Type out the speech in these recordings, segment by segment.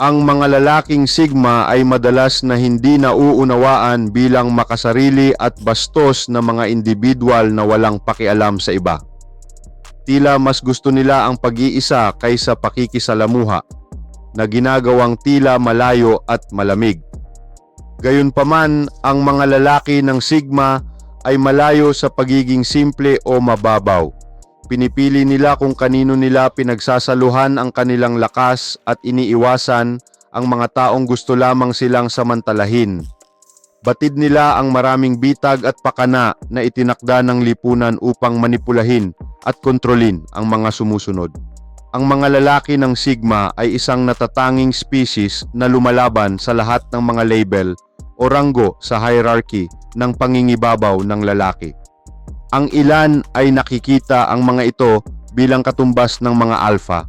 Ang mga lalaking Sigma ay madalas na hindi nauunawaan bilang makasarili at bastos na mga individual na walang pakialam sa iba. Tila mas gusto nila ang pag-iisa kaysa pakikisalamuha na ginagawang tila malayo at malamig. Gayunpaman, ang mga lalaki ng Sigma ay malayo sa pagiging simple o mababaw. Pinipili nila kung kanino nila pinagsasaluhan ang kanilang lakas at iniiwasan ang mga taong gusto lamang silang samantalahin. Batid nila ang maraming bitag at pakana na itinakda ng lipunan upang manipulahin at kontrolin ang mga sumusunod. Ang mga lalaki ng Sigma ay isang natatanging species na lumalaban sa lahat ng mga label o ranggo sa hierarchy ng pangingibabaw ng lalaki. Ang ilan ay nakikita ang mga ito bilang katumbas ng mga alpha.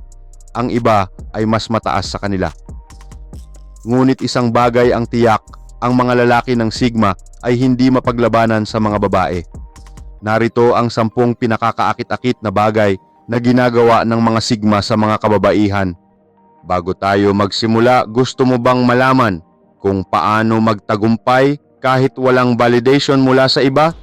Ang iba ay mas mataas sa kanila. Ngunit isang bagay ang tiyak, ang mga lalaki ng Sigma ay hindi mapaglabanan sa mga babae. Narito ang sampung pinakakaakit-akit na bagay na ginagawa ng mga Sigma sa mga kababaihan. Bago tayo magsimula, gusto mo bang malaman kung paano magtagumpay kahit walang validation mula sa iba?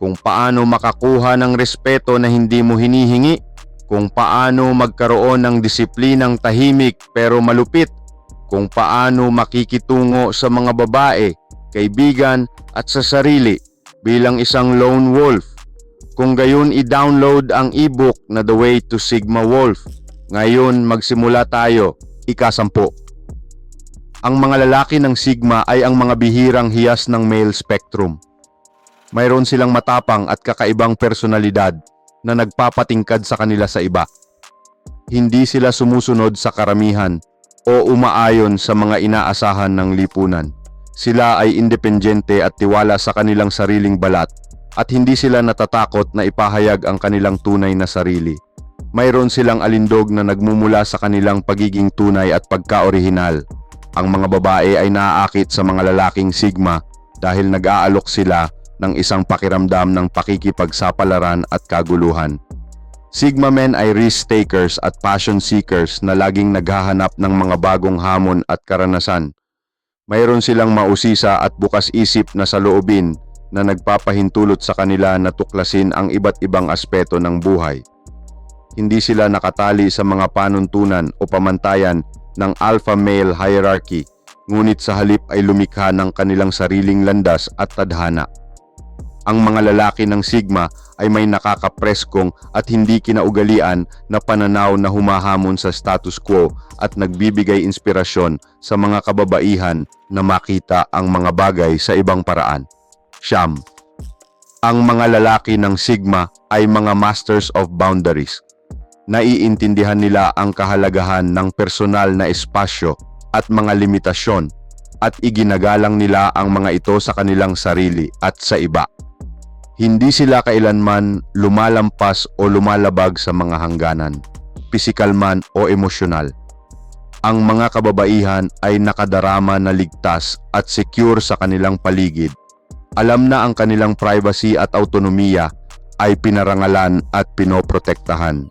Kung paano makakuha ng respeto na hindi mo hinihingi? Kung paano magkaroon ng disiplinang tahimik pero malupit? Kung paano makikitungo sa mga babae, kaibigan at sa sarili bilang isang lone wolf? Kung gayon i-download ang ebook na The Way to Sigma Wolf. Ngayon magsimula tayo, ikasampu. Ang mga lalaki ng Sigma ay ang mga bihirang hiyas ng male spectrum. Mayroon silang matapang at kakaibang personalidad na nagpapatingkad sa kanila sa iba. Hindi sila sumusunod sa karamihan o umaayon sa mga inaasahan ng lipunan. Sila ay independyente at tiwala sa kanilang sariling balat at hindi sila natatakot na ipahayag ang kanilang tunay na sarili. Mayroon silang alindog na nagmumula sa kanilang pagiging tunay at pagka-orihinal. Ang mga babae ay naaakit sa mga lalaking sigma dahil nag-aalok sila ng isang pakiramdam ng pakikipagsapalaran at kaguluhan. Sigma men ay risk takers at passion seekers na laging naghahanap ng mga bagong hamon at karanasan. Mayroon silang mausisa at bukas isip na saloobin na nagpapahintulot sa kanila na tuklasin ang iba't ibang aspeto ng buhay. Hindi sila nakatali sa mga panuntunan o pamantayan ng alpha male hierarchy, ngunit sa halip ay lumikha ng kanilang sariling landas at tadhana. Ang mga lalaki ng Sigma ay may nakakapreskong at hindi kinaugalian na pananaw na humahamon sa status quo at nagbibigay inspirasyon sa mga kababaihan na makita ang mga bagay sa ibang paraan. Siyam. Ang mga lalaki ng Sigma ay mga masters of boundaries. Naiintindihan nila ang kahalagahan ng personal na espasyo at mga limitasyon at iginagalang nila ang mga ito sa kanilang sarili at sa iba. Hindi sila kailanman lumalampas o lumalabag sa mga hangganan, pisikal man o emosyonal. Ang mga kababaihan ay nakadarama na ligtas at secure sa kanilang paligid alam na ang kanilang privacy at autonomiya ay pinarangalan at pinoprotektahan.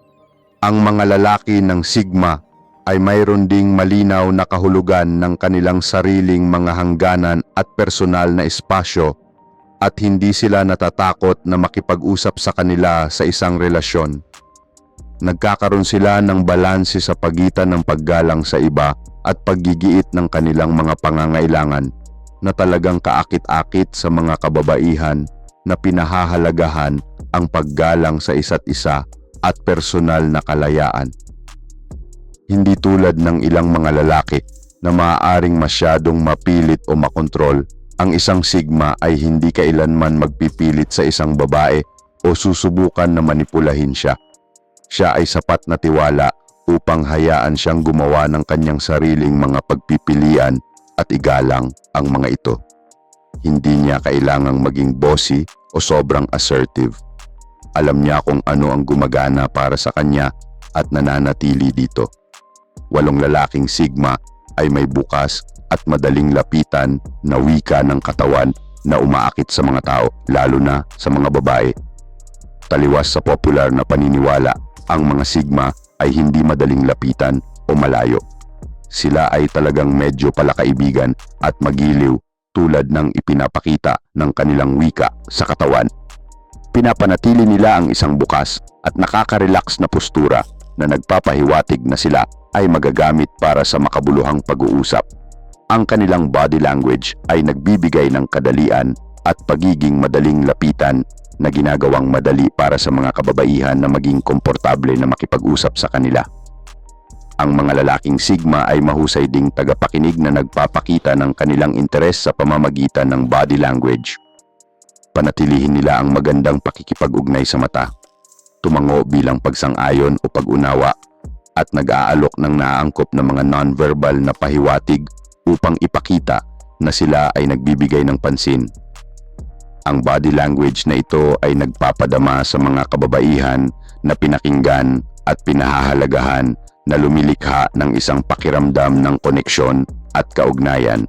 Ang mga lalaki ng Sigma ay mayroon ding malinaw na kahulugan ng kanilang sariling mga hangganan at personal na espasyo at hindi sila natatakot na makipag-usap sa kanila sa isang relasyon. Nagkakaroon sila ng balanse sa pagitan ng paggalang sa iba at paggigiit ng kanilang mga pangangailangan na talagang kaakit-akit sa mga kababaihan na pinahahalagahan ang paggalang sa isa't isa at personal na kalayaan. Hindi tulad ng ilang mga lalaki na maaaring masyadong mapilit o makontrol, ang isang sigma ay hindi kailanman magpipilit sa isang babae o susubukan na manipulahin siya. Siya ay sapat na tiwala upang hayaan siyang gumawa ng kanyang sariling mga pagpipilian at igalang ang mga ito. Hindi niya kailangang maging bossy o sobrang assertive. Alam niya kung ano ang gumagana para sa kanya at nananatili dito. Walong lalaking sigma ay may bukas at madaling lapitan na wika ng katawan na umaakit sa mga tao, lalo na sa mga babae. Taliwas sa popular na paniniwala, ang mga sigma ay hindi madaling lapitan o malayo sila ay talagang medyo palakaibigan at magiliw tulad ng ipinapakita ng kanilang wika sa katawan. Pinapanatili nila ang isang bukas at nakaka-relax na postura na nagpapahiwatig na sila ay magagamit para sa makabuluhang pag-uusap. Ang kanilang body language ay nagbibigay ng kadalian at pagiging madaling lapitan na ginagawang madali para sa mga kababaihan na maging komportable na makipag-usap sa kanila. Ang mga lalaking Sigma ay mahusay ding tagapakinig na nagpapakita ng kanilang interes sa pamamagitan ng body language. Panatilihin nila ang magandang pakikipag-ugnay sa mata, tumango bilang pagsang-ayon o pag-unawa, at nag-aalok ng naangkop na mga non-verbal na pahiwatig upang ipakita na sila ay nagbibigay ng pansin. Ang body language na ito ay nagpapadama sa mga kababaihan na pinakinggan at pinahahalagahan na lumilikha ng isang pakiramdam ng koneksyon at kaugnayan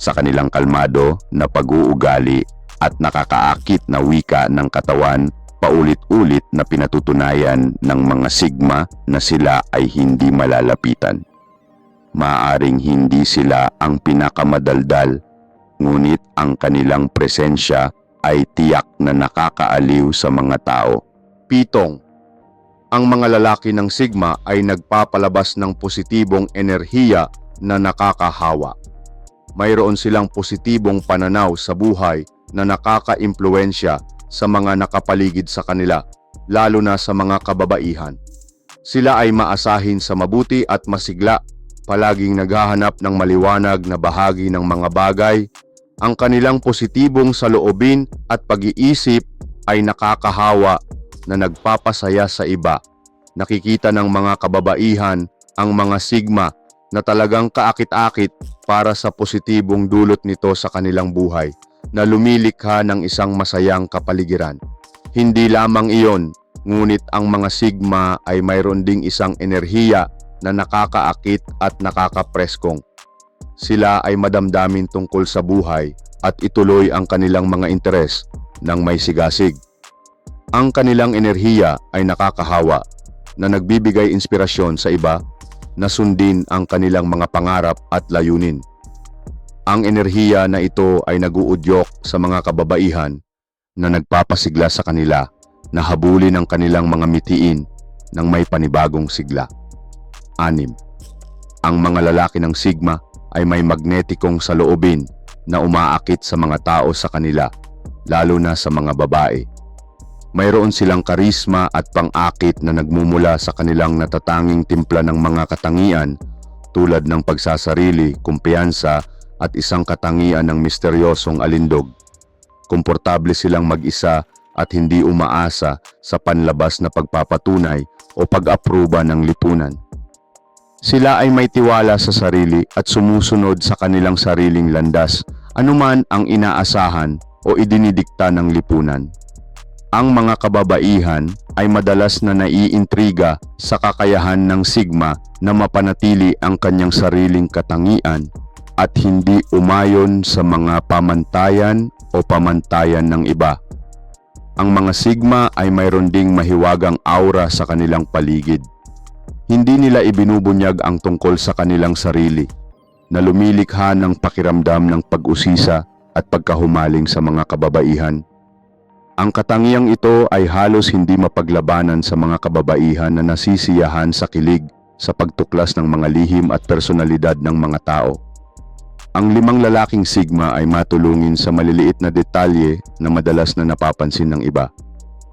sa kanilang kalmado na pag-uugali at nakakaakit na wika ng katawan paulit-ulit na pinatutunayan ng mga sigma na sila ay hindi malalapitan. Maaring hindi sila ang pinakamadaldal, ngunit ang kanilang presensya ay tiyak na nakakaaliw sa mga tao. Pitong, ang mga lalaki ng Sigma ay nagpapalabas ng positibong enerhiya na nakakahawa. Mayroon silang positibong pananaw sa buhay na nakaka-impluensya sa mga nakapaligid sa kanila, lalo na sa mga kababaihan. Sila ay maasahin sa mabuti at masigla, palaging naghahanap ng maliwanag na bahagi ng mga bagay. Ang kanilang positibong saloobin at pag-iisip ay nakakahawa na nagpapasaya sa iba. Nakikita ng mga kababaihan ang mga sigma na talagang kaakit-akit para sa positibong dulot nito sa kanilang buhay na lumilikha ng isang masayang kapaligiran. Hindi lamang iyon, ngunit ang mga sigma ay mayroon ding isang enerhiya na nakakaakit at nakakapreskong. Sila ay madamdamin tungkol sa buhay at ituloy ang kanilang mga interes ng may sigasig. Ang kanilang enerhiya ay nakakahawa na nagbibigay inspirasyon sa iba na sundin ang kanilang mga pangarap at layunin. Ang enerhiya na ito ay naguudyok sa mga kababaihan na nagpapasigla sa kanila na habulin ang kanilang mga mitiin ng may panibagong sigla. Anim. Ang mga lalaki ng Sigma ay may magnetikong saloobin na umaakit sa mga tao sa kanila, lalo na sa mga babae. Mayroon silang karisma at pang-akit na nagmumula sa kanilang natatanging timpla ng mga katangian tulad ng pagsasarili, kumpiyansa at isang katangian ng misteryosong alindog. Komportable silang mag-isa at hindi umaasa sa panlabas na pagpapatunay o pag-aproba ng lipunan. Sila ay may tiwala sa sarili at sumusunod sa kanilang sariling landas anuman ang inaasahan o idinidikta ng lipunan. Ang mga kababaihan ay madalas na naiintriga sa kakayahan ng Sigma na mapanatili ang kanyang sariling katangian at hindi umayon sa mga pamantayan o pamantayan ng iba. Ang mga Sigma ay mayroon ding mahiwagang aura sa kanilang paligid. Hindi nila ibinubunyag ang tungkol sa kanilang sarili na lumilikha ng pakiramdam ng pag-usisa at pagkahumaling sa mga kababaihan. Ang katangiang ito ay halos hindi mapaglabanan sa mga kababaihan na nasisiyahan sa kilig sa pagtuklas ng mga lihim at personalidad ng mga tao. Ang limang lalaking sigma ay matulungin sa maliliit na detalye na madalas na napapansin ng iba.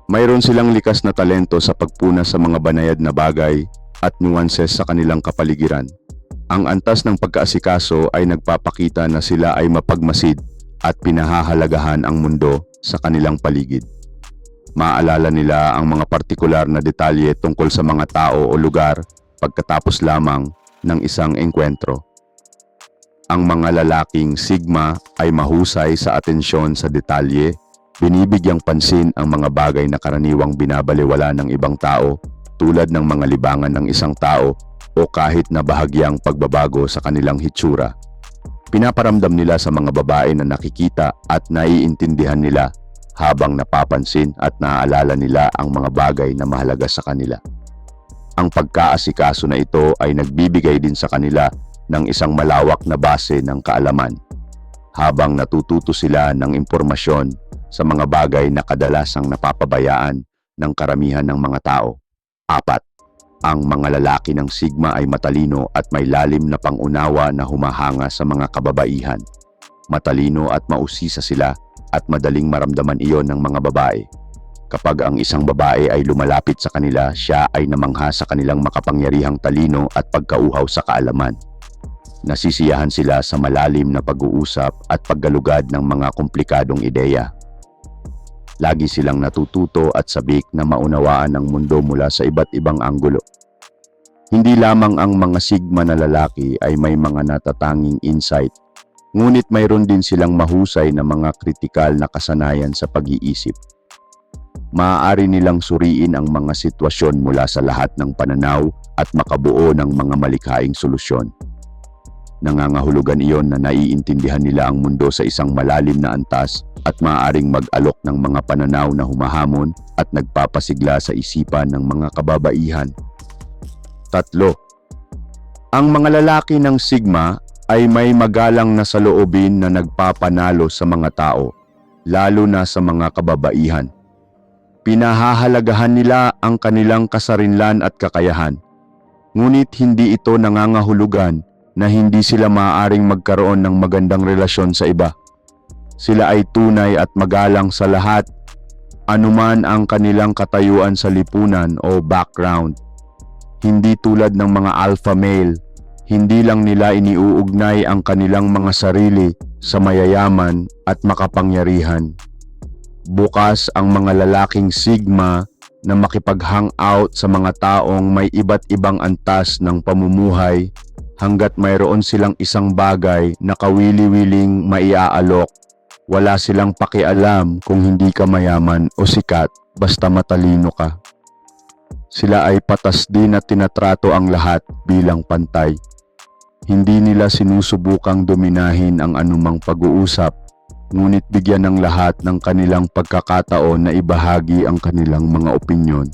Mayroon silang likas na talento sa pagpuna sa mga banayad na bagay at nuances sa kanilang kapaligiran. Ang antas ng pagkaasikaso ay nagpapakita na sila ay mapagmasid at pinahahalagahan ang mundo sa kanilang paligid. Maalala nila ang mga partikular na detalye tungkol sa mga tao o lugar pagkatapos lamang ng isang engkwentro. Ang mga lalaking Sigma ay mahusay sa atensyon sa detalye, binibigyang pansin ang mga bagay na karaniwang binabaliwala ng ibang tao tulad ng mga libangan ng isang tao o kahit na bahagyang pagbabago sa kanilang hitsura. Pinaparamdam nila sa mga babae na nakikita at naiintindihan nila habang napapansin at naaalala nila ang mga bagay na mahalaga sa kanila. Ang pagkaasikaso na ito ay nagbibigay din sa kanila ng isang malawak na base ng kaalaman habang natututo sila ng impormasyon sa mga bagay na kadalasang napapabayaan ng karamihan ng mga tao. Apat, ang mga lalaki ng Sigma ay matalino at may lalim na pangunawa na humahanga sa mga kababaihan. Matalino at mausisa sila at madaling maramdaman iyon ng mga babae. Kapag ang isang babae ay lumalapit sa kanila, siya ay namangha sa kanilang makapangyarihang talino at pagkauhaw sa kaalaman. Nasisiyahan sila sa malalim na pag-uusap at paggalugad ng mga komplikadong ideya. Lagi silang natututo at sabik na maunawaan ang mundo mula sa iba't ibang anggulo. Hindi lamang ang mga sigma na lalaki ay may mga natatanging insight, ngunit mayroon din silang mahusay na mga kritikal na kasanayan sa pag-iisip. Maaari nilang suriin ang mga sitwasyon mula sa lahat ng pananaw at makabuo ng mga malikhaing solusyon. Nangangahulugan iyon na naiintindihan nila ang mundo sa isang malalim na antas at maaaring mag-alok ng mga pananaw na humahamon at nagpapasigla sa isipan ng mga kababaihan. Tatlo, ang mga lalaki ng Sigma ay may magalang na saloobin na nagpapanalo sa mga tao, lalo na sa mga kababaihan. Pinahahalagahan nila ang kanilang kasarinlan at kakayahan. Ngunit hindi ito nangangahulugan na hindi sila maaaring magkaroon ng magandang relasyon sa iba. Sila ay tunay at magalang sa lahat, anuman ang kanilang katayuan sa lipunan o background. Hindi tulad ng mga alpha male, hindi lang nila iniuugnay ang kanilang mga sarili sa mayayaman at makapangyarihan. Bukas ang mga lalaking sigma na makipag-hangout sa mga taong may iba't ibang antas ng pamumuhay hanggat mayroon silang isang bagay na kawili-wiling maiaalok. Wala silang pakialam kung hindi ka mayaman o sikat basta matalino ka. Sila ay patas din at tinatrato ang lahat bilang pantay. Hindi nila sinusubukang dominahin ang anumang pag-uusap, ngunit bigyan ng lahat ng kanilang pagkakataon na ibahagi ang kanilang mga opinyon.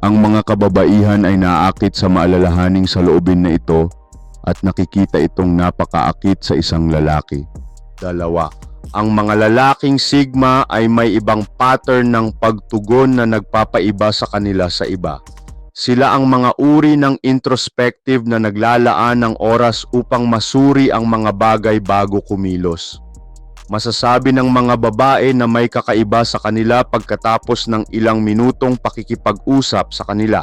Ang mga kababaihan ay naaakit sa maalalahaning sa loobin na ito at nakikita itong napakaakit sa isang lalaki. Dalawa, ang mga lalaking sigma ay may ibang pattern ng pagtugon na nagpapaiba sa kanila sa iba. Sila ang mga uri ng introspective na naglalaan ng oras upang masuri ang mga bagay bago kumilos. Masasabi ng mga babae na may kakaiba sa kanila pagkatapos ng ilang minutong pakikipag-usap sa kanila.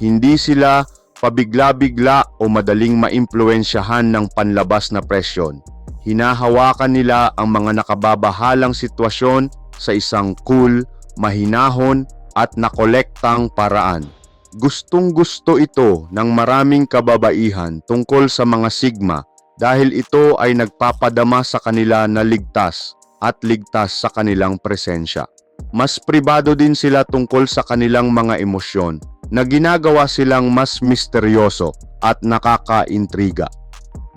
Hindi sila pabigla-bigla o madaling maimpluensyahan ng panlabas na presyon. Hinahawakan nila ang mga nakababahalang sitwasyon sa isang cool, mahinahon at nakolektang paraan. Gustong gusto ito ng maraming kababaihan tungkol sa mga sigma dahil ito ay nagpapadama sa kanila na ligtas at ligtas sa kanilang presensya. Mas pribado din sila tungkol sa kanilang mga emosyon na ginagawa silang mas misteryoso at nakakaintriga.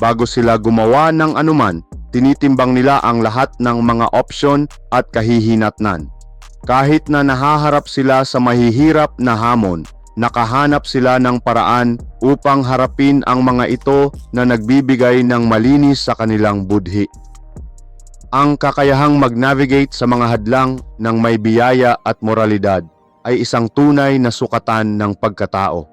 Bago sila gumawa ng anuman, tinitimbang nila ang lahat ng mga opsyon at kahihinatnan. Kahit na nahaharap sila sa mahihirap na hamon, nakahanap sila ng paraan upang harapin ang mga ito na nagbibigay ng malinis sa kanilang budhi. Ang kakayahang mag-navigate sa mga hadlang ng may biyaya at moralidad ay isang tunay na sukatan ng pagkatao.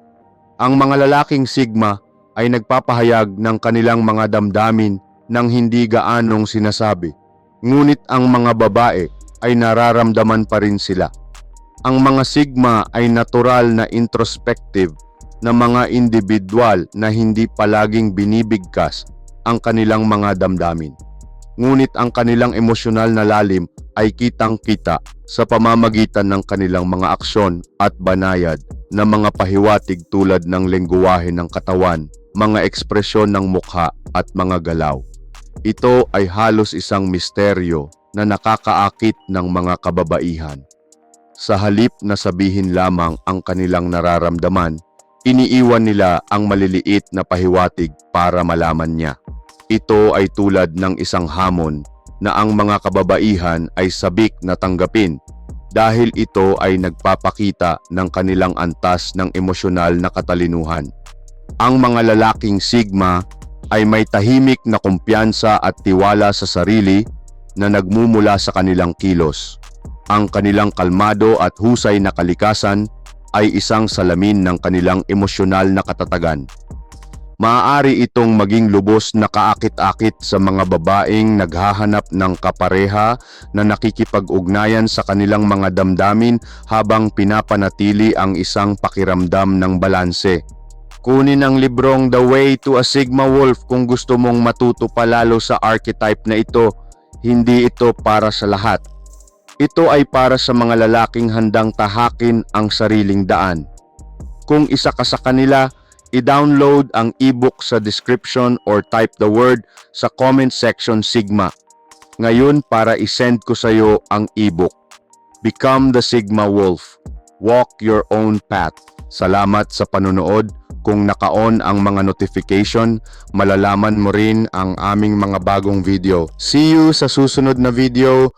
Ang mga lalaking sigma ay nagpapahayag ng kanilang mga damdamin ng hindi gaanong sinasabi. Ngunit ang mga babae ay nararamdaman pa rin sila. Ang mga sigma ay natural na introspective na mga individual na hindi palaging binibigkas ang kanilang mga damdamin. Ngunit ang kanilang emosyonal na lalim ay kitang-kita sa pamamagitan ng kanilang mga aksyon at banayad na mga pahiwatig tulad ng lengguwahe ng katawan, mga ekspresyon ng mukha at mga galaw. Ito ay halos isang misteryo na nakakaakit ng mga kababaihan. Sa halip na sabihin lamang ang kanilang nararamdaman, iniiwan nila ang maliliit na pahiwatig para malaman niya. Ito ay tulad ng isang hamon na ang mga kababaihan ay sabik na tanggapin dahil ito ay nagpapakita ng kanilang antas ng emosyonal na katalinuhan. Ang mga lalaking sigma ay may tahimik na kumpiyansa at tiwala sa sarili na nagmumula sa kanilang kilos. Ang kanilang kalmado at husay na kalikasan ay isang salamin ng kanilang emosyonal na katatagan. Maaari itong maging lubos na kaakit-akit sa mga babaeng naghahanap ng kapareha na nakikipag-ugnayan sa kanilang mga damdamin habang pinapanatili ang isang pakiramdam ng balanse. Kunin ang librong The Way to a Sigma Wolf kung gusto mong matuto palalo sa archetype na ito. Hindi ito para sa lahat. Ito ay para sa mga lalaking handang tahakin ang sariling daan. Kung isa ka sa kanila, i-download ang ebook sa description or type the word sa comment section Sigma. Ngayon para isend ko sa iyo ang ebook. Become the Sigma Wolf. Walk your own path. Salamat sa panonood. Kung naka-on ang mga notification, malalaman mo rin ang aming mga bagong video. See you sa susunod na video.